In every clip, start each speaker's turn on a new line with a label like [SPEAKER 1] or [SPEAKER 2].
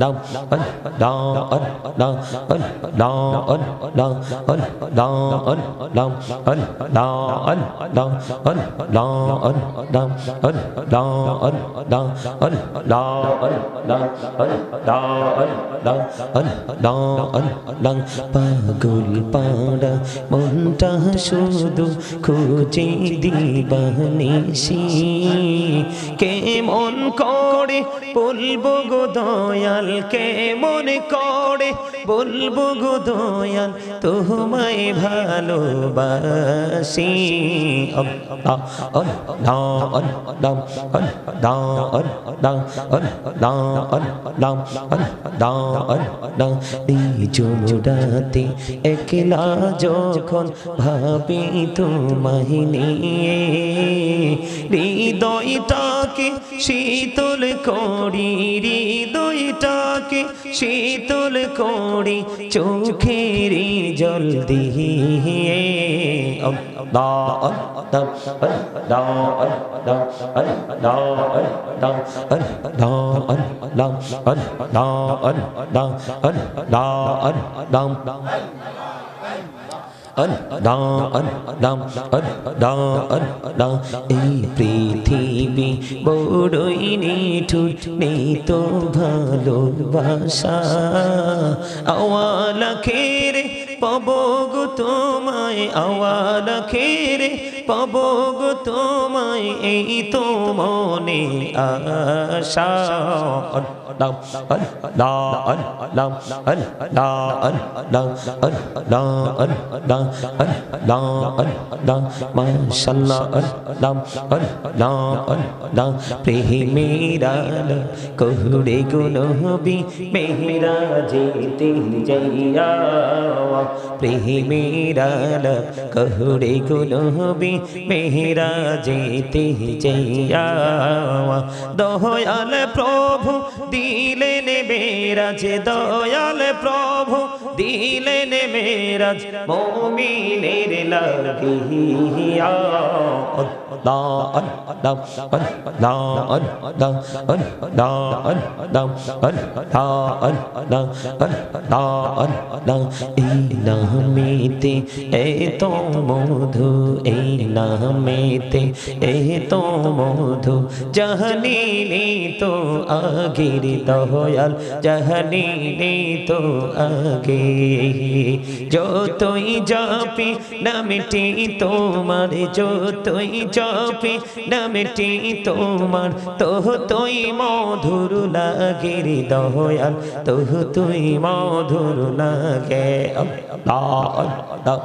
[SPEAKER 1] dong ấn đo ấn đo ấn đo ấn đo ấn đo ấn đong ấn đo ấn đong ấn đo ấn đong ấn đo ấn đong ấn đo ấn đong ấn đo ấn đong ấn đo ấn đong পাগল পাড়া মনটা শুধু খুঁজে দিবানিসি কেমন করে বলব গো দয়াল কালকে মনে করে বলব গো দয়াল তোমায় ভালোবাসি জুড়াতে একলা যখন ভাবি তোমায় নিয়ে হৃদয়টাকে শীতল করি হৃদয়টা হৃদয়টাকে শীতল করি চোখের জল দিয়ে আল্লাহ অন ডা অন ডাম অন ডা অন ডা এই পৃথিবী বড়ই নিঠুর নেই তো ভালোবাসা আওয়ালা খেরে পাবো তোমায় আওয়াল খেরে পাবো তোমায় এই তো মনে আশা। প্রেমেরা কহুড়ে গুলো হবি মেহরা যেতে যাইয়া। প্রেমেরা কহুড়ে গুনবি মেহরা যেতে যাইয়া দয়াল প্রভু দিলেন মেরাজ দয়াল প্রভু দিলেন মেরাজ মমিনের লাগিয়া đo ấn đông ấn đo ấn đông ấn đo ấn đông ấn đo ấn đông ấn đo ấn đông y na mi ti e to modhu e na mi ti e to modhu jahani ni to agiri doyal jahani ni to agi jo toi japi namiti tomar jo toi japi জাপি নামটি তোমার। তোহ তুই মধুর লাগে রে দয়াল তোহ তুই মধুর লাগে। আল্লাহ আল্লাহ।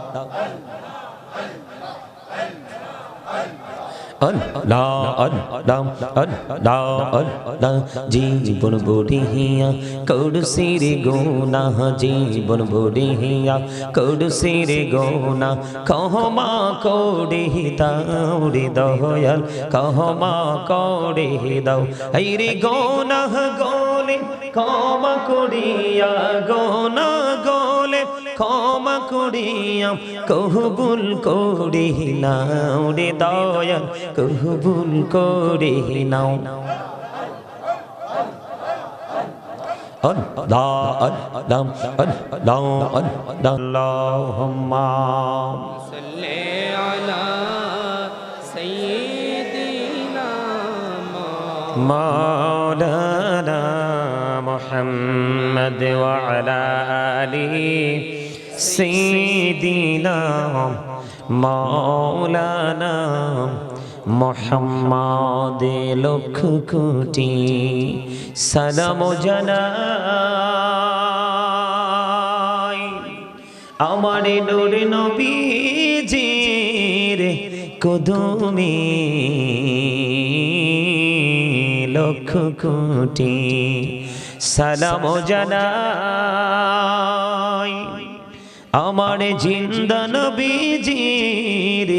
[SPEAKER 1] জীবন বড়িয়া কৌড়সির গোনা জীবন বড়িয়া কৌড়সির গোনা কহমা কৌড়ে দাও রে দয়াল কহমা কৌড়ে দাও এই রে গোনা গোলে ক্ষমা করিয়া গোনা গোলে ক্ষমা করিয়া কহবুল করি নাও রে দয়াল কহবুল করি নাও Allah Allah Allah Allah Allahumma
[SPEAKER 2] صل على سيدنا
[SPEAKER 1] مولانا محمد وعلى آله سيدنا مولانا Mohammad lakh crore সালাম জানাই আমার নূর নবীজির কদমে লক্ষ কোটি সালাম জানাই আমার জিন্দন বীজির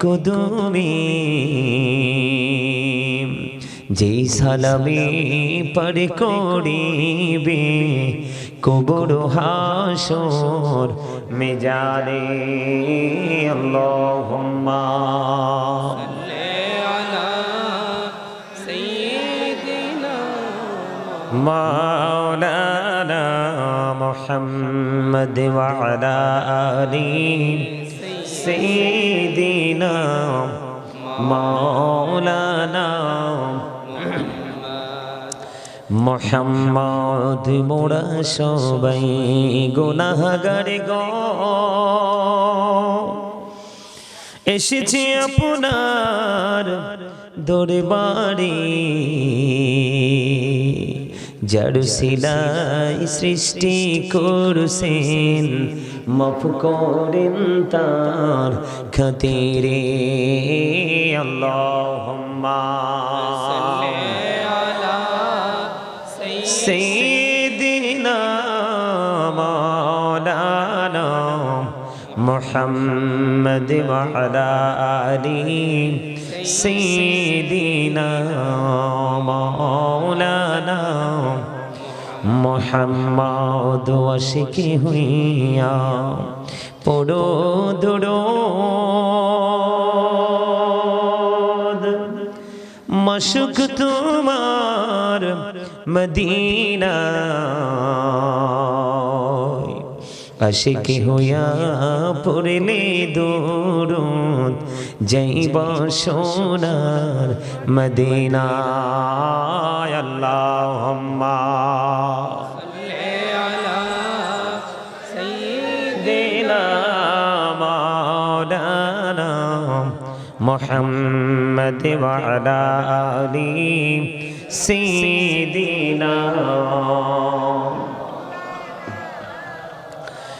[SPEAKER 1] কুদুমি। যে সালামে পরে করিবে কুবুর হাসর মেজারে আল্লাহুম্মা। মাওলানা محمد وعلى آل سيدنا مولانا মোহাম্মদ মোরা সবাই গুনাহগার গো এসেছি আপনার দরবারে যার শিলাই সৃষ্টি করছেন মাফ করেন তার খাতিরে। আল্লাহ সেদিনা মোহাম্মদ মহারা আলী سيدنا مولانا মোহাম্মদ ওয়াশিকি হইয়া পড়ো দুরোদ মশুক তোমার মদিনা আশিকি হইয়া পড়লে দূরত যাইব সোনার
[SPEAKER 2] মদিনায়। আল্লাহ মোহাম্মদ
[SPEAKER 1] আলী সিদিনা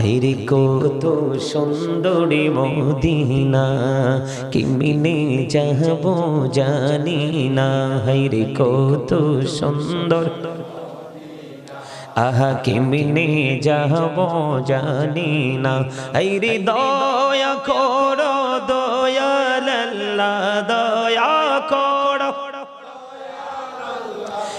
[SPEAKER 1] হেরে কত সুন্দরী মদিনা কি মিলে যাব জানি না। হেরে কত সুন্দর। আহা কি মিলে যাব জানি না। হেরি দয়া করো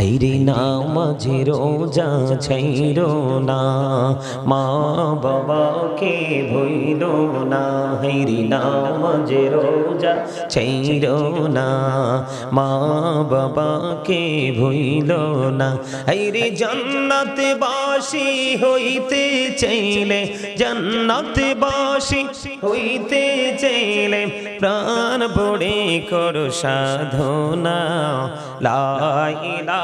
[SPEAKER 1] হেরি নামাজে রোজা ছাইর না। মা বাবাকে ভইল না। হেরি নামাজে রোজা ছাইর না। মা বাবাকে ভইল না। হেরি জান্নাত বাসি হইতে চাইলে জান্নাত বাসি হইতে চাইলে প্রাণ পড়ে করো সাধনা।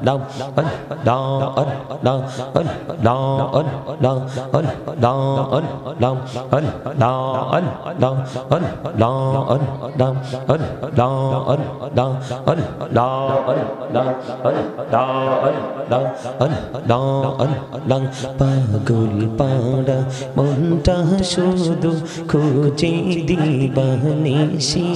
[SPEAKER 1] đông ấn đo ấn đo ấn đo ấn đo ấn đo ấn đông ấn đo ấn đông ấn đo ấn đông ấn đo ấn đông ấn đo ấn đông ấn đo ấn đông ấn đo ấn đông পাগল পাড়া মনটা শুধু খুঁজে দিবানিসি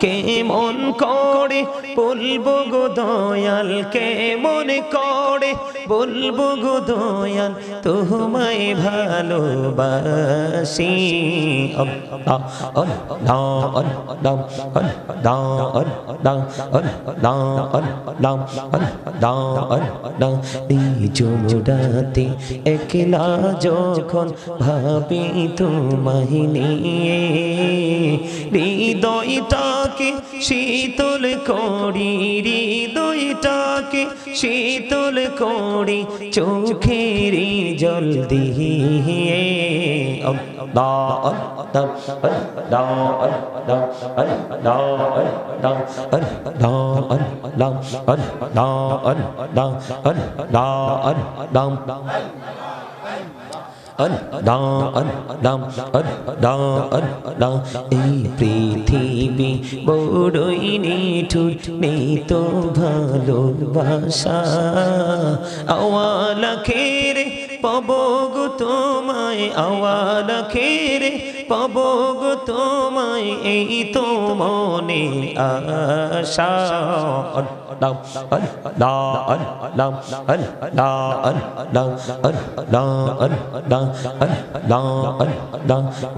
[SPEAKER 1] কেমন করে বলব গো দয়া के मुन को পড়ে, বলব গো দয়াল, তোমায় ভালোবাসি। জোড়াতে একলা যখন ভাবি তোমায় নিয়ে, হৃদয়টাকে শীতল করি, হৃদয়টাকে শীতল করি চোখের জল দিয়ে। আল্লাহ আল্লাহ আল্লাহ আল্লাহ আল্লাহ আল্লাহ আল্লাহ আল্লাহ আল্লাহ আল্লাহ আল্লাহ এই পৃথিবী বড়ই নিঠুর নেই তো ভালোবাসা আওয়ালা খেরে পাব তোমায় আওয়ালা খেরে পাব তোমায় এই তো মনে আশা। আল্লাহ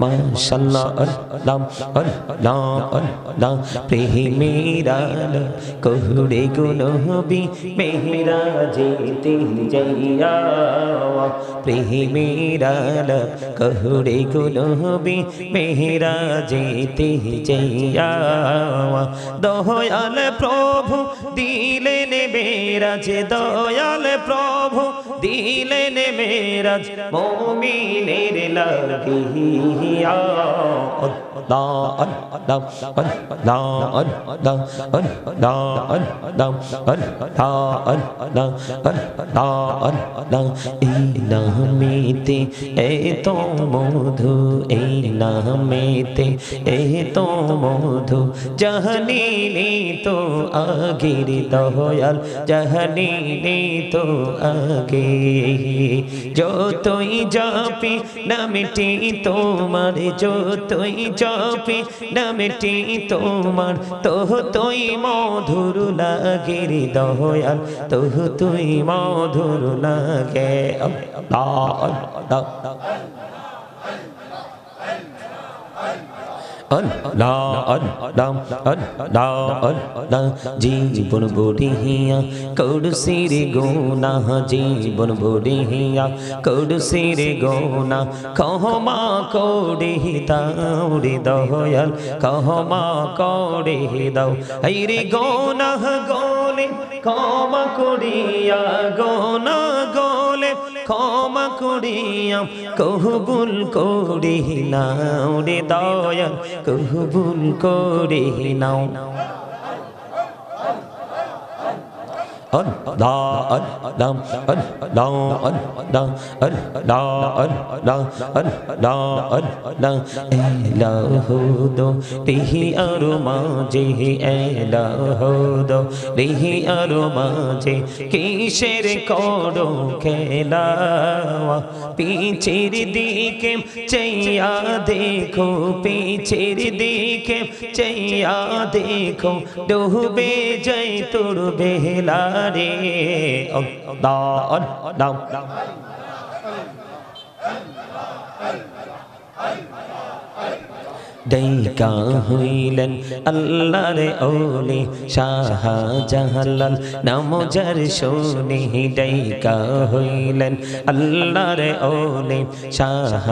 [SPEAKER 1] মাশাআল্লাহ আল্লাহ আল্লাহ আল্লাহ প্রেমেরাল কহুরে গুনবি মেহরা যেতে যাইয়া প্রেমেরাল কহুরে গুনবি মেহরা যেতে যাইয়া দয়াল প্রভু দিলেন মেরাজ দয়াল প্রভু দিলেন মেরাজ মোমিনের লাগিয়া এই নামেতে এত মধু এই নামেতে এত মধু জহনি তো আগির দয়াল জহনি তো আগে যতই যাপি নামটি তোমার যতই যা যাপি নামটি তোমার। তোহ তুই মধুর লাগে রে দয়াল তোহ তুই মধুর লাগে। আল্লাহ আল্লাহ। অন লা অন দাম অন দা অন দা জীবন বুড়িয়া কৌড় সিরে গোনা, জীবন বুড়িয়া কৌড় সিরে গোনা কহমা কৌড়ি দাও রে দয়াল কহমা কৌড়ি দাও। এই রে গোনা গোলে ক্ষমা করিয়া, গোনা গো ক্ষমা করিয়াম কহবুল করি নাও রে দয়াল কহবুল করি ấn đa ấn đam ấn đa ấn đa ấn đa ấn đa ấn đa ấn đa elahu do rihi aruma je elahu do rihi aruma je কিসের করো খেলা পিছের দিকে চাইয়া দেখো পিছের দিকে চাইয়া দেখো ডুবে যাই তোর বেলা রে অল্লাহ অল্লাহ ডাইকা হইলেন আল্লাহর ওলি শাহ জাহালাল নাম যার শোনে ডাইকা হইলেন আল্লাহর ওলি শাহ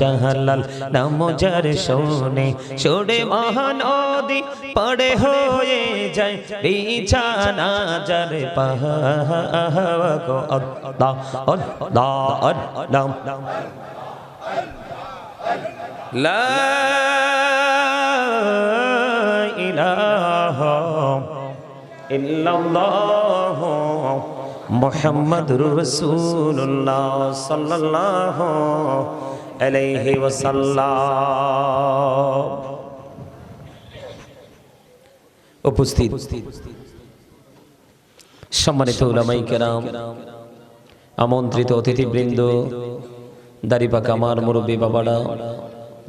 [SPEAKER 1] জাহালাল নাম যার শোনে সোড়ে মহানদী পড়ে হয়ে যায় বিছানা যার পাহাড় গো আল্লাহ আল্লাহ মোহাম্মদুর রসুল্লাহ উপস্থিত। সম্মানিত আমন্ত্রিত অতিথিবৃন্দ দাড়িপাকা আমার মুরব্বী বাবারা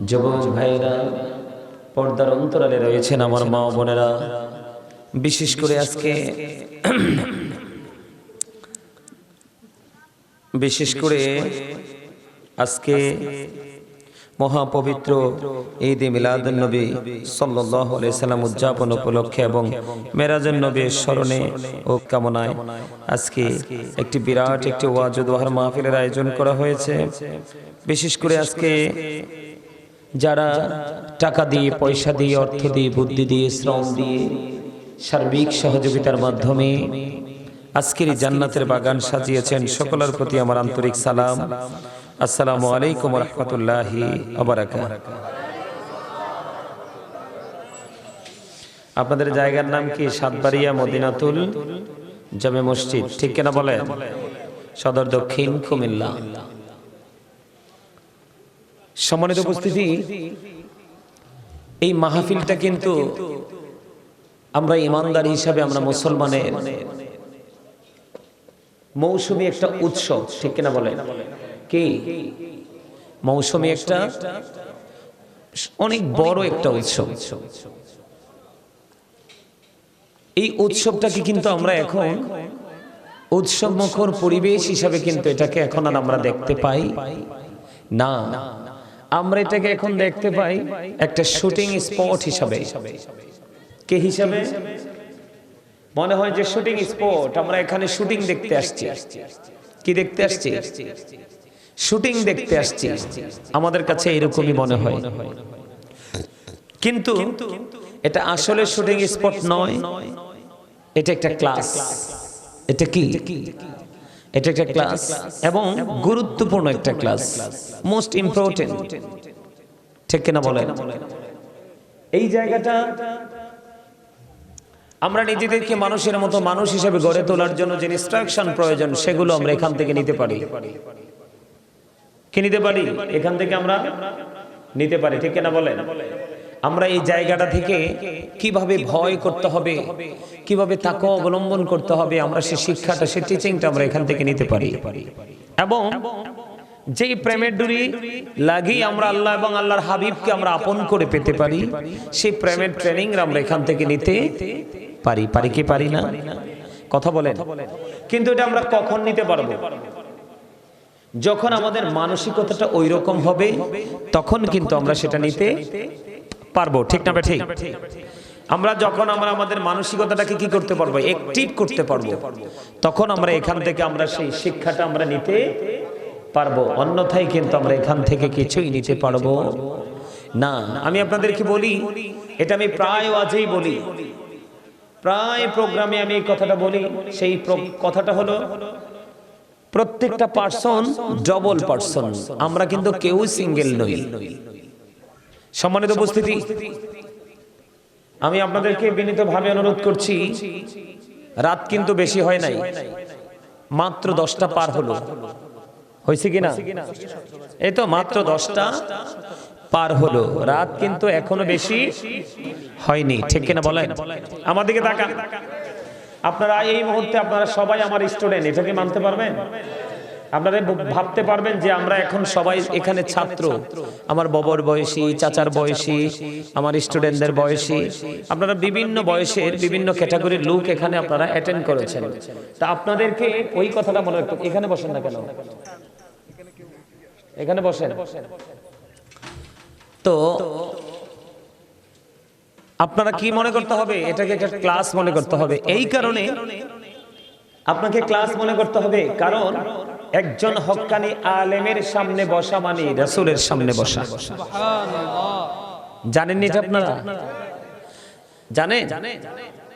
[SPEAKER 1] যুবক ভাইরা, পর্দার অন্তরালে রয়েছেন আমার মা বোনেরা। বিশেষ করে আজকে, বিশেষ করে আজকে মহাপবিত্র ঈদ মিলাদুন নবী সাল্লাম উদযাপন উপলক্ষে এবং মেরাজুন নবীর স্মরণে ও কামনায় আজকে একটি বিরাট একটি ওয়াজ ও দোহার মাহফিলের আয়োজন করা হয়েছে। বিশেষ করে আজকে যারা টাকা দিয়ে, পয়সা দিয়ে, অর্থ দিয়ে, বুদ্ধি দিয়ে, শ্রম দিয়ে সার্বিক সহযোগিতার মাধ্যমে আজকের জান্নাতের বাগান সাজিয়েছেন, সকলের প্রতি আমার আন্তরিক সালাম। আসসালামু আলাইকুম রহমতুল্লাহি আপনাদের জায়গার নাম কি? সাতবাড়িয়া মদিনাতুল জামে মসজিদ। ঠিক কিনা বলেন? সদর দক্ষিণ কুমিল্লা। সম্মানিত উপস্থিতি এই মাহফিলটা কিন্তু আমরা ইমানদার হিসাবে আমরা মুসলমানের মৌসুমী একটা উৎসব ঠিক কিনা বলেন? কি? মৌসুমী একটা অনেক বড় একটা উৎসব। এই উৎসবটাকে কিন্তু আমরা এখন উৎসব মুখর পরিবেশ হিসাবে কিন্তু এটাকে এখন আর আমরা দেখতে পাই না। আমরা এটাকে এখন দেখতে পাই একটা শুটিং স্পট হিসাবে। কে হিসাবে? মনে হয় যে শুটিং স্পট আমরা এখানে শুটিং দেখতে আসছি। কি দেখতে আসছি? শুটিং দেখতে আসছি। আমাদের কাছে এরকমই মনে হয়। কিন্তু এটা আসলে শুটিং স্পট নয়। এটা একটা ক্লাস এটা কি? এটা একটা ক্লাস এবং গুরুত্বপূর্ণ একটা ক্লাস মোস্ট ইম্পর্টেন্ট ঠিক কিনা বলেন? এই জায়গাটা আমরা নিজেদেরকে মানুষের মতো মানুষ হিসেবে গড়ে তোলার জন্য যে ইনস্ট্রাকশন প্রয়োজন সেগুলো আমরা এখান থেকে নিতে পারি। কি নিতে পারি? এখান থেকে আমরা নিতে পারি ঠিক কিনা বলেন? আমরা এই জায়গাটা থেকে কীভাবে ভয় করতে হবে, কীভাবে তাকে অবলম্বন করতে হবে, আমরা সে শিক্ষাটা, সে টিচিংটা আমরা এখান থেকে নিতে পারি। এবং যেই প্রেমের ডুরি লাগিয়ে আমরা আল্লাহ এবং আল্লাহর হাবিবকে আমরা আপন করে পেতে পারি, সেই প্রেমের ট্রেনিং আমরা এখান থেকে নিতে পারি। পারি কি পারি না? কথা বলেন। কিন্তু এটা আমরা কখন নিতে পারব? যখন আমাদের মানসিকতাটা ওই রকম হবে, তখন কিন্তু আমরা সেটা নিতে পারব ঠিক না ঠিক আমরা যখন আমরা আমাদের মানসিকতাটাকে কি করতে পারব? অ্যাক্টিভ করতে পারব। তখন আমরা এখান থেকে আমরা সেই শিক্ষাটা আমরা নিতে পারব। অন্যথায় কিন্তু আমরা এখান থেকে কিছুই নিতে পারব না। আমি আপনাদেরকে বলি এটা আমি প্রায় আজই বলি। প্রায় প্রোগ্রামে আমি এই কথাটা বলি সেই কথাটা হলো প্রত্যেকটা পার্সন ডবল পার্সন আমরা কিন্তু কেউ সিঙ্গেল নই। সম্মানিত উপস্থিতি, আমি আপনাদেরকে বিনীতভাবে অনুরোধ করছি, রাত কিন্তু বেশি হয় নাই, মাত্র দশটা পার হলো। হয়েছে কিনা এই তো মাত্র দশটা পার হলো, রাত কিন্তু এখনও বেশি হয়নি, ঠিক কিনা বলেন? আমাদেরকে তাকান। আপনারা এই মুহূর্তে আপনারা সবাই আমার স্টুডেন্ট এটাকে মানতে পারবেন? আপনারা ভাবতে পারবেন যে আমরা এখন সবাই এখানে ছাত্র। আমার ববর বয়সী, চাচার বয়সী, আমার স্টুডেন্টদের বয়সী, আপনারা বিভিন্ন বয়সের বিভিন্ন ক্যাটাগরির লোক এখানে আপনারা অ্যাটেন্ড করেছেন। তা আপনাদেরকে ওই কথাটা মনে রাখতে এখানে বসেন না কেন? এখানে বসেন। তো আপনারা কি মনে করতে হবে? এটাকে একটা ক্লাস মনে করতে হবে। এই কারণে আপনাকে ক্লাস মনে করতে হবে। কারণ একজন হক্কানি আলেমের সামনে বসা মানে রাসূলের সামনে বসা। জানেননি আপনারা? জানেন?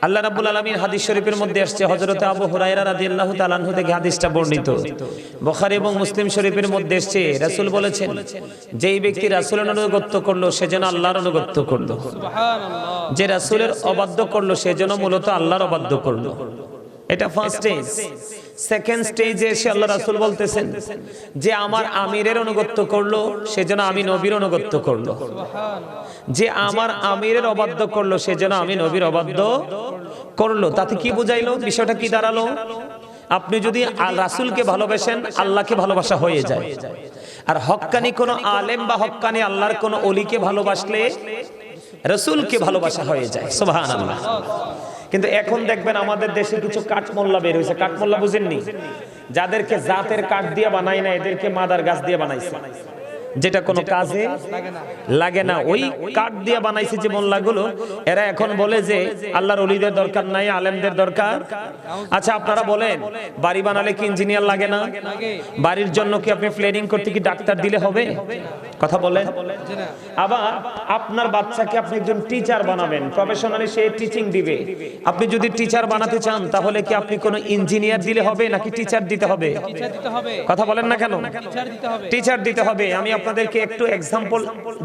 [SPEAKER 1] আল্লাহ রাব্বুল আলামিন হাদিস শরীফের মধ্যে আসছে হযরত আবু হুরায়রা রাদিয়াল্লাহু তাআলা আনহু থেকে হাদিসটা বর্ণিত। বুখারী এবং মুসলিম শরীফের মধ্যে এসেছে রাসূল বলেছেন যেই ব্যক্তি রাসূলের অনুগত্য করল সে যেন আল্লাহর অনুগত্য করল। যে রাসূলের অবাধ্য করল সে যেন মূলত আল্লাহর অবাধ্য করল। এটা ফার্স্ট স্টেজ সেকেন্ড স্টেজে এসে আল্লাহ রাসুল বলতেছেন যে আমার আমিরের অনুগত্য করল সে যেন আমি নবীর অনুগত্য করল। যে আমার আমিরের অবাধ্য করল সে যেন আমি নবীর অবাধ্য করল। তাতে কি বুঝাইলো? বিষয়টা কি দাঁড়াল? আপনি যদি রাসুলকে ভালোবাসেন আল্লাহকে ভালোবাসা হয়ে যায়। আর হক্কানি কোন আলেম বা হক্কানি আল্লাহর কোন অলিকে ভালোবাসলে রসুলকে ভালোবাসা হয়ে যায়। সুবহানাল্লাহ। কিন্তু এখন দেখবেন আমাদের দেশে কিছু কাঠমোল্লা বের হয়েছে। কাঠমোল্লা বুঝেননি? যাদেরকে জাতের কাঠ দিয়ে বানাই না, এদেরকে মাদার গাছ দিয়ে বানাইছে। যেটা কোনো কাজে
[SPEAKER 2] লাগে না।
[SPEAKER 1] ওই কাঠ দিয়ে বানাইছে যে মোল্লাগুলো এরা এখন বলে যে আল্লাহর অলিদের দরকার নাই আলেমদের দরকার। আচ্ছা আপনারা বলেন বাড়ি বানালে কি ইঞ্জিনিয়ার লাগে না? বাড়ির জন্য কি আপনি প্ল্যানিং করতে কি ডাক্তার দিলে হবে? কথা বলেন। আবার আপনার বাচ্চাকে আপনি একজন টিচার বানাবেন প্রফেশনালি সে টিচিং দিবে। আপনি যদি টিচার বানাতে চান তাহলে কি আপনি কোনো ইঞ্জিনিয়ার দিলে হবে নাকি টিচার দিতে হবে? কথা বলেন না কেন?
[SPEAKER 2] টিচার দিতে হবে।
[SPEAKER 1] টিচার দিতে হবে আমি আপনাদেরকে একটু এক্সাম্পল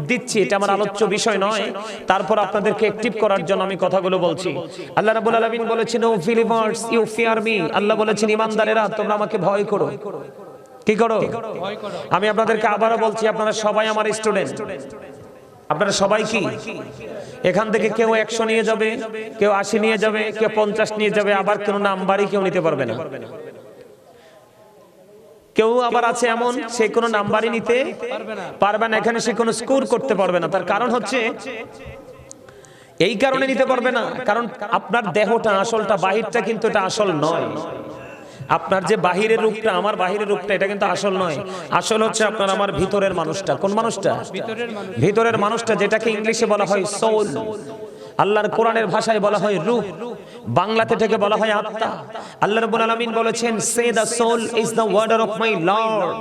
[SPEAKER 1] দিচ্ছি এটা আমার আলোচ্য বিষয় নয়। তারপর আপনাদেরকে অ্যাক্টিভ করার জন্য আমি কথাগুলো বলছি। আল্লাহ রাব্বুল আলামিন বলেছেন O believers you fear me আল্লাহ বলেছেন ইমানদারেরা তোমরা আমাকে ভয় করো। কি
[SPEAKER 2] করো?
[SPEAKER 1] আমি আপনাদেরকে আবারও বলছি আপনারা সবাই আমার স্টুডেন্ট আপনারা সবাই কি? এখান থেকে কেউ একশো নিয়ে যাবে কেউ আশি নিয়ে যাবে কেউ পঞ্চাশ নিয়ে যাবে আবার কেউ নাম্বারই কেউ নিতে পারবে না। কেউ আবার আছে এমন সে কোনো নাম্বারই নিতে
[SPEAKER 2] পারবে না।
[SPEAKER 1] এখানে সে কোনো স্কোর করতে পারবে না। তার কারণ হচ্ছে এই কারণে নিতে পারবে না কারণ আপনার দেহটা আসলটা বাহিরটা কিন্তু এটা আসল নয়। আপনার যে বাহিরের রূপটা আমার বাহিরের রূপটা এটা কিন্তু আসল নয়। আসল হচ্ছে আপনার আমার ভিতরের মানুষটা। কোন মানুষটা?
[SPEAKER 2] ভিতরের
[SPEAKER 1] মানুষটা। যেটাকে ইংলিশে বলা হয় সোল আল্লাহর কোরআনের ভাষায় বলা হয় রূহ বাংলাতে থেকে বলা হয় আত্মা। আল্লাহ রাব্বুল আলামিন বলেছেন say the soul is the warder of my lord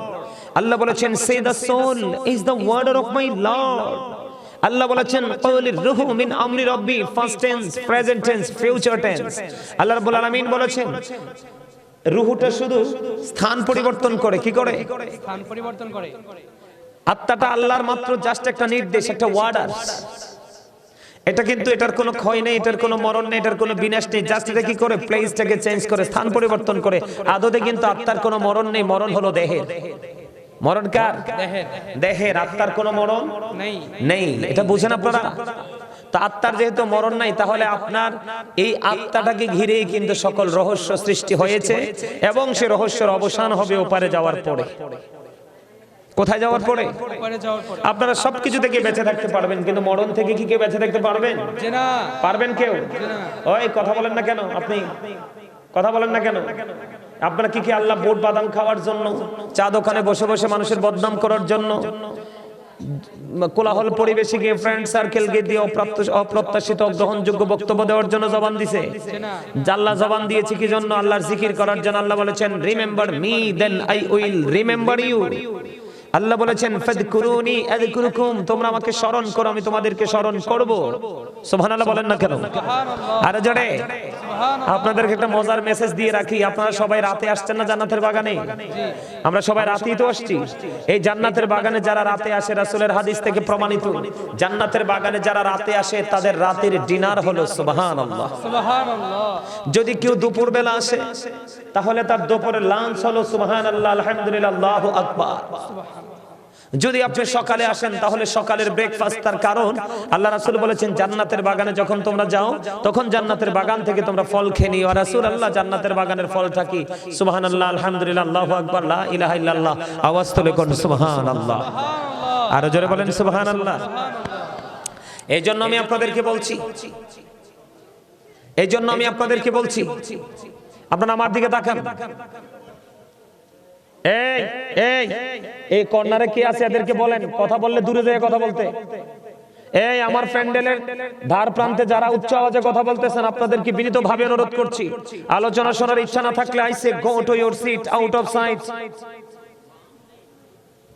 [SPEAKER 1] আল্লাহ বলেছেন say the soul is the warder of my lord আল্লাহ বলেছেন কওলির রুহু মিন আমরি রব্বি first tense present tense future tense আল্লাহ রাব্বুল আলামিন বলেছেন রুহুটা শুধু স্থান পরিবর্তন করে কি করে?
[SPEAKER 2] স্থান পরিবর্তন করে।
[SPEAKER 1] আত্মাটা আল্লাহর মাত্র জাস্ট একটা নির্দেশ একটা ওয়ার্ডার এটা কিন্তু এটার কোনো ক্ষয় নেই, এটার কোনো মরণ নেই, এটার কোনো বিনাশ নেই। জাস্ট এটা কি করে প্লেসটাকে চেঞ্জ করে, স্থান পরিবর্তন করে। আদতে কিন্তু আত্মার কোনো মরণ নেই, মরণ হলো দেহের মরণ কার? দেহের আত্মার কোনো মরণ
[SPEAKER 2] নেই।
[SPEAKER 1] এটা বুঝেন আপনারা? তা আত্মার যেহেতু মরণ নাই, তাহলে আপনার এই আত্মাটাকে ঘিরেই কিন্তু সকল রহস্য সৃষ্টি হয়েছে এবং সে রহস্যের অবসান হবে ওপারে যাওয়ার পরে। কোথায় যাওয়ার পরে? আপনারা সবকিছু থেকে বেঁচে থাকতে পারবেন কিন্তু মরণ থেকে কি কেউ বেঁচে থাকতে পারবেন? পারবেন কেউ? ওই কথা বলেন না কেন আপনি? কথা বলেন না কেন? আপনারা কি কি আল্লাহ বোট বাদাম খাওয়ার জন্য চা দোকানে বসে বসে মানুষের বদনাম করার জন্য কোলাহল পরিবেশে গিয়ে ফ্রেন্ড সার্কেল গিয়ে দিয়ে অপ্রত্যাশিত গ্রহণযোগ্য বক্তব্য দেওয়ার জন্য জবান দিছে? জাল্লা জবান দিয়েছে কি জন্য? আল্লাহর জিকির করার জন্য আল্লাহ বলেছেন remember me then I will remember you আল্লাহ বলেছেন ফাদকুরুনি আযকুরুকুম তোমরা আমাকে স্মরণ করো আমি তোমাদেরকে স্মরণ করব। সুবহানাল্লাহ বলেন না কেন?
[SPEAKER 2] সুবহানাল্লাহ।
[SPEAKER 1] আরে জোরে। আপনাদেরকে একটা মজার মেসেজ দিয়ে রাখি। আপনারা সবাই রাতে আসছেন না জান্নাতের বাগানে? আমরা সবাই রাতেই তো আসছি। এই জান্নাতের বাগানে যারা রাতে আসে রাসূলের হাদিস থেকে প্রমাণিত। জান্নাতের বাগানে যারা রাতে আসে তাদের রাতের ডিনার হলো সুবহানাল্লাহ।
[SPEAKER 2] সুবহানাল্লাহ।
[SPEAKER 1] যদি কেউ দুপুর বেলা আসে তাহলে তার দুপুরের লাঞ্চ হলো সুবহানাল্লাহ আলহামদুলিল্লাহ আল্লাহু আকবার। যদি আপনি সকালে আসেন, তাহলে সকালের ব্রেকফাস্ট তার কারণ। আল্লাহ রাসুল বলেছেন, জান্নাতের বাগানে যখন তোমরা যাও, তখন জান্নাতের বাগান থেকে তোমরা ফল খেয়ে নিও। রাসূল আল্লাহ, জান্নাতের বাগানের ফলটা কি? সুবহানাল্লাহ, আলহামদুলিল্লাহ, আল্লাহু আকবার ইলাহা ইল্লাল্লাহ, আওয়াজ তুলে কোন সুবহানাল্লাহ। আরও জোরে বলেন সুবহানাল্লাহ। এই জন্য আমি আপনাদেরকে বলছি এই জন্য আমি আপনাদেরকে বলছি, আপনারা আমার দিকে তাকান। এই এই এই কর্নারে কি আছে এদেরকে বলেন? কথা বললে দূরে যেয়ে কথা বলতে। এই আমার প্যান্ডেলের ধার প্রান্তে যারা উচ্চ আওয়াজে কথা বলতেছেন আপনাদেরকে বিনীত ভাবে অনুরোধ করছি। আলোচনা শোনার ইচ্ছা না থাকলে I say go to your seat out of sight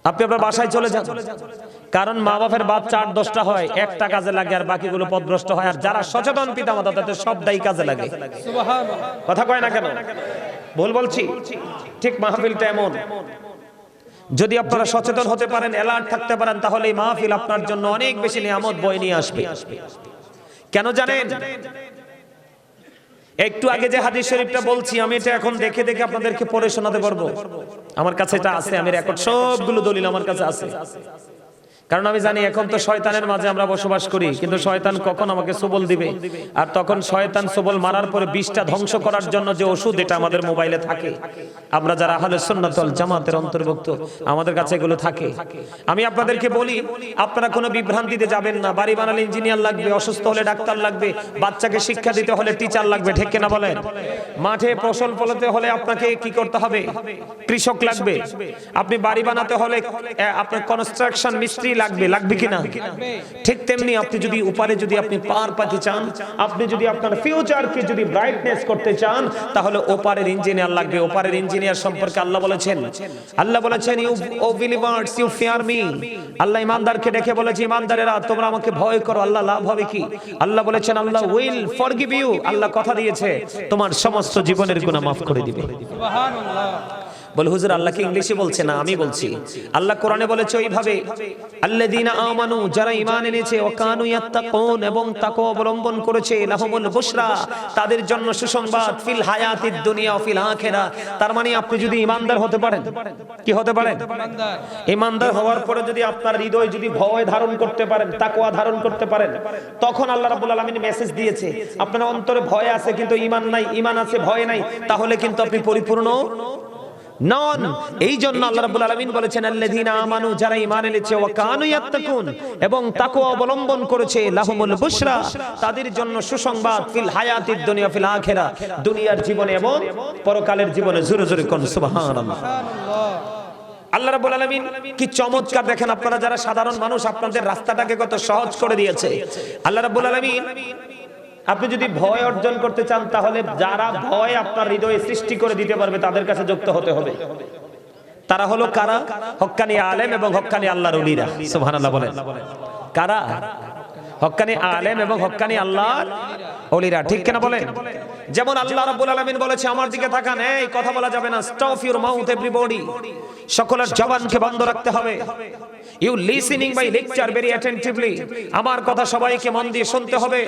[SPEAKER 1] আপনি আপনার বাসায় চলে যান। কারণ মা বাপের বাচ্চা চার দশটা হয় একটা কাজে লাগে আর বাকিগুলো পদভ্রষ্ট হয়। আর যারা সচেতন পিতা মাতা তাদের সব দায়ী কাজে লাগে। কথা কয় না কেন? ভুল বলছি? ঠিক মাহফিলটা এমন। যদি আপনারা সচেতন হতে পারেন অ্যালার্ট থাকতে পারেন তাহলে এই মাহফিল আপনার জন্য অনেক বেশি নিয়ামত বয়ে নিয়ে আসবে। কেন জানেন? একটু আগে যে হাদিস শরীফটা বলছি আমি এটা এখন দেখে দেখে আপনাদেরকে পড়ে শোনাতে পারব। আমার কাছে এটা আছে আমি রেকর্ড সবগুলো দলিল আমার কাছে আছে। কারণ আমি জানি এখন তো শয়তানের মাঝে আমরা বসবাস করি কিন্তু শয়তান কখন আমাকে সবল দিবে? আর তখন শয়তান সবল মারার পরে বিষটা ধ্বংস করার জন্য যে ওষুধ এটা আমাদের মোবাইলে থাকে। আমরা যারা আহলে সুন্নাতল জামাতের অন্তর্ভুক্ত আমাদের কাছে এগুলো থাকে। আমি আপনাদেরকে বলি আপনারা কোনো বিভ্রান্তিতে যাবেন না। বাড়ি বানালে ইঞ্জিনিয়ার লাগবে অসুস্থ হলে ডাক্তার লাগবে বাচ্চাকে শিক্ষা দিতে হলে টিচার লাগবে ঠিক কিনা বলেন? মাঠে ফসল ফলাতে হলে আপনাকে কি করতে হবে? কৃষক লাগবে আপনি বাড়ি বানাতে হলে আপনার কনস্ট্রাকশন মিস্ত্রি লাগবে লাগবে কিনা? ঠিক তেমনি আপনি যদি উপরে যদি আপনি পার পাতে চান আপনি যদি আপনার ফিউচারকে যদি ব্রাইটনেস করতে চান তাহলে ওপারের ইঞ্জিনিয়ার লাগবে। ওপারের ইঞ্জিনিয়ার সম্পর্কে আল্লাহ বলেছেন। আল্লাহ বলেছেন you O believers you fear me আল্লাহ ইমানদারকে ডেকে বলেছে ইমানদারেরা তোমরা আমাকে ভয় করো আল্লাহ লাভ হবে কি? আল্লাহ বলেছেন আল্লাহ উইল ফরগিভ ইউ আল্লাহ কথা দিয়েছে তোমার সমস্ত জীবনের গুনাহ মাফ করে দিবে।
[SPEAKER 2] সুবহান আল্লাহ
[SPEAKER 1] বলে, হুজুর আল্লাহকে ইংলিশে বলছে? না, আমি বলছি। আল্লাহ কোরআনে বলেছে ওইভাবে, আল্লাযীনা আমানু, যারা ঈমান এনেছে ও কানু ইয়াত্তাকুন, এবং তাকওয়া অবলম্বন করেছে লাহুমুল বুশরা। তাদের জন্য সুসংবাদ, ফিল হায়াতিদ দুনিয়া ও ফিল আখিরা। তার মানে আপনি যদি ঈমানদার হতে পারেন, কি হতে পারেন ঈমানদার হওয়ার পরে যদি আপনার হৃদয় যদি ভয় ধারণ করতে পারেন, তাকওয়া ধারণ করতে পারেন, তখন আল্লাহ রাব্বুল আলামিন মেসেজ দিয়েছে, আপনার অন্তরে ভয় আছে, কিন্তু ঈমান নাই, ঈমান আছে, ভয় নাই, তাহলে কিন্তু আপনি পরিপূর্ণ নন। এই জন্য আল্লাহ রাব্বুল আলামিন বলেছেন, আল্লাযীনা আমানু, যারা ঈমান এনেছে ওয়া কানু ইয়াত্তাকুন এবং তাকওয়া অবলম্বন করেছে, লাহুমুল বুশরা, তাদের জন্য সুসংবাদ, ফিল হায়াতিদ দুনিয়া, ফিল আখিরা, দুনিয়ার জীবনে এবং পরকালের জীবনে জোরে জোরে কোন, সুবহানাল্লাহ। আল্লাহ রাব্বুল আলামিন কি চমৎকার দেখেন আপনারা যারা সাধারণ মানুষ, আপনাদের রাস্তাটাকে কত সহজ করে দিয়েছে। আল্লাহ রাব্বুল আলামিন আপনি যদি ভয় অর্জন করতে চান, তাহলে যারা ভয় আপনার হৃদয়ে সৃষ্টি করে দিতে পারবে, তাদের কাছে যুক্ত হতে হবে। তারা হলো কারা? হক্কানি আলেম এবং হক্কানি আল্লাহ উলিরা সুবহানাল্লাহ বলেন। কারা? হক্কানি আলেম এবং হক্কানি আল্লাহর অলিরা ঠিক কিনা বলেন? যেমন আল্লাহ রাব্বুল আলামিন বলেছে আমার দিকে তাকান এই কথা বলা যাবে না। Stop your mouth everybody. সকলের জবানকে বন্ধ রাখতে হবে। You listening by lecture very attentively আমার কথা সবাইকে মন দিয়ে শুনতে হবে।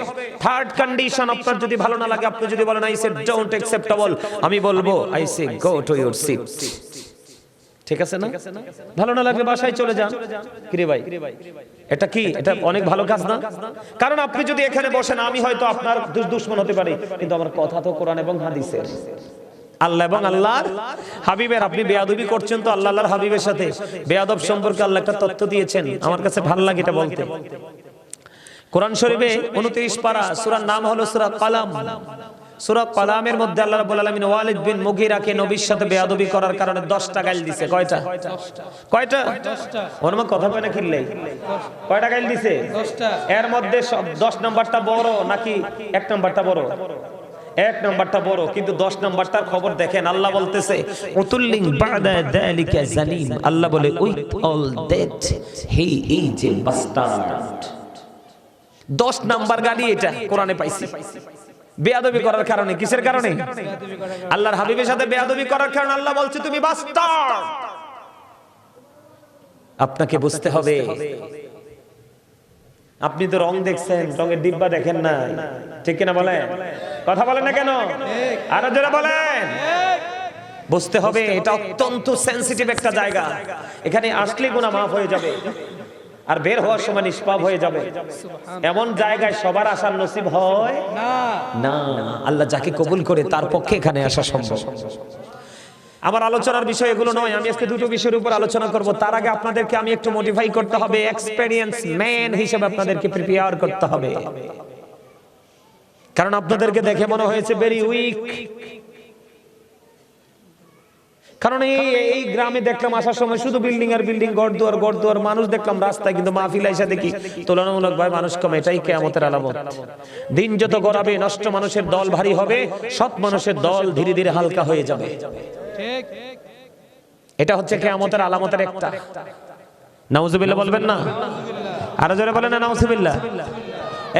[SPEAKER 1] থার্ড কন্ডিশন আপনার যদি ভালো না লাগে আপনি যদি বলেন আই সে ডোন্ট অ্যাকসেপ্টেবল আমি বলব I say go to your seat ঠিক আছে না? ভালো না লাগলে বাসায় চলে যান। কিরে ভাই? এটা কি? এটা অনেক ভালো কাজ না? কারণ আপনি যদি এখানে বসেন আমি হয়তো আপনার দুশ্মন হতে পারি। কিন্তু আমার কথা তো কোরআন এবং হাদিসের। আল্লাহ এবং আল্লাহর হাবিবের। আপনি বেয়াদবি করছেন তো আল্লাহ আল্লাহর হাবিবের সাথে। বেয়াদব সম্পর্কে আল্লাহ একটা তথ্য দিয়েছেন। আমার কাছে ভালো লাগে এটা বলতে। কোরআন শরীফে 29 পারা সূরার নাম হলো সূরা কালাম। সূরা কালামের মধ্যে আল্লাহ রাব্বুল আলামিন ওয়ালিদ বিন মুগিরাকে নবীর সাথে বেয়াদবি করার কারণে 10টা গাইল দিছে। কয়টা? কয়টা? ওর কথা কয় না কিনলে কয়টা গাইল দিছে?
[SPEAKER 2] দশটা
[SPEAKER 1] এর মধ্যে সব 10 নাম্বারটা বড় নাকি এক নাম্বারটা বড়? এক নাম্বারটা বড়, কিন্তু দশ নাম্বারটার খবর দেখেন, আল্লাহ বলতেছে, উতুল্লিং বাদা যালিকা জালিম। আল্লাহ বলে, with all that he is a bastard. দশ নাম্বার গালি এটা, কোরআনে পাইছি। বেয়াদবি করার কারণে। কিসের কারণে। আল্লাহর হাবিবের সাথে বেয়াদবি করার কারণে আল্লাহ বলছে তুমি আপনাকে বুঝতে হবে। আপনি তো রং দেখছেন রঙের ডিব্বা দেখেন না। ঠিক কিনা বলেন? কথা বলেন না কেন? আরও জোরে বলেন বুঝতে হবে এটা অত্যন্ত সেনসিটিভ একটা জায়গা। এখানে আসলে গুণা মাফ হয়ে যাবে। আর বের হওয়ার সময় নিষ্পাপ হয়ে যাবে। এমন জায়গায় সবার আসার নসিব হয়?
[SPEAKER 2] না।
[SPEAKER 1] না। আল্লাহ যাকে কবুল করে তার পক্ষে এখানে আসা সম্ভব। আমার আলোচনার বিষয় এগুলো নয় আমি আজকে দুটো বিষয়ের উপর আলোচনা করব। তার আগে আপনাদেরকে আমি একটু মোটিফাই করতে হবে এক্সপেরিয়েন্স ম্যান হিসেবে আপনাদেরকে প্রিপেয়ার করতে হবে। কারণ আপনাদেরকে দেখে মনে হয়েছে ভেরি উইক কারণ এই এই গ্রামে দেখলাম আসার সময় শুধু বিল্ডিং আর বিল্ডিং গড় দুয়ার গড় দুয়ার মানুষ দেখলাম রাস্তায় কিন্তু মাহফিল আইসা দেখি। তুলনামূলক ভাই মানুষ কম এটাই কেয়ামতের আলামত। দিন যত গড়াবে নষ্ট মানুষের দল ভারী হবে সৎ মানুষের দল ধীরে ধীরে হালকা হয়ে যাবে। এটা হচ্ছে কেয়ামতের আলামতের একটা। নাউজুবিল্লাহ বলবেন না? আরও জোরে বলেন না নাউজুবিল্লাহ।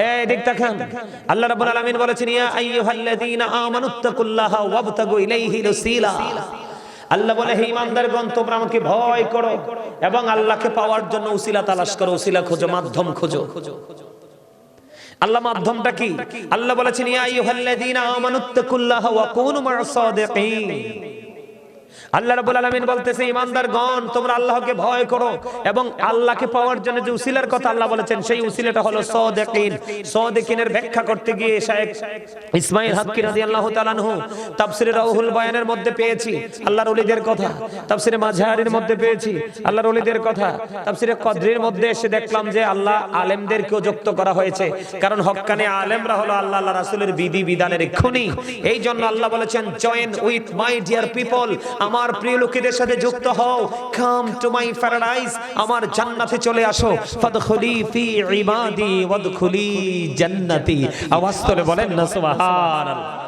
[SPEAKER 1] এই দিক তাকান আল্লাহ রাব্বুল আলামিন বলেছেন ইয়া আইয়ুহাল্লাযীনা আমানুত্তাকুল্লাহা ওয়াবতাগু ইলাইহি ওসিলা আল্লাহ বলে, হে ইমানদারগণ তোমরা আমাকে ভয় করো এবং আল্লাহকে পাওয়ার জন্য উসিলা তালাশ করো, উসিলা খোঁজো, মাধ্যম খোঁজো। আল্লাহ মাধ্যমটা কি? আল্লাহ বলেছেন, ইয়া আইয়ুহাল্লাযীনা আমানুত্তাকুল্লাহা ওয়া কুনু মা'আস সাদিকিন আল্লাহ রাব্বুল আলামিন বলতেছে ইমানদারগণ তোমরা আল্লাহকে ভয় করো এবং আল্লাহকে পাওয়ার জন্য যে উসিলার কথা আল্লাহ বলেছেন, সেই উসিলাটা হলো সাদিকিন। সাদিকিনের ব্যাখ্যা করতে গিয়ে শায়েখ ইসমাইল হাক্কি রাদিয়াল্লাহু তাআলা আনহু তাফসিরে রাউহুল বয়ানের মধ্যে পেয়েছি, আল্লাহর ওলিদের কথা। তাফসিরে মাঝহারির মধ্যে পেয়েছি, আল্লাহর ওলিদের কথা। তাফসিরে কদরির মধ্যে এসে দেখলাম যে আল্লাহ আলেমদেরকেও যুক্ত করা হয়েছে। কারণ হক্কানে আলেমরা হলো আল্লাহ আল্লাহ রাসূলের বিধি বিধানের খুনি। এই জন্য আল্লাহ বলেছেন join with my dear people আমার প্রিয় লোকেদের সাথে যুক্ত হও। কাম টু মাই প্যারাডাইস আমার জান্নাতে চলে আসো। ফাদখুলি ফি ইবাদি, ওয়াদখুলি জান্নাতি। আওয়াজ করে বলেন না, সুবহানাল্লাহ।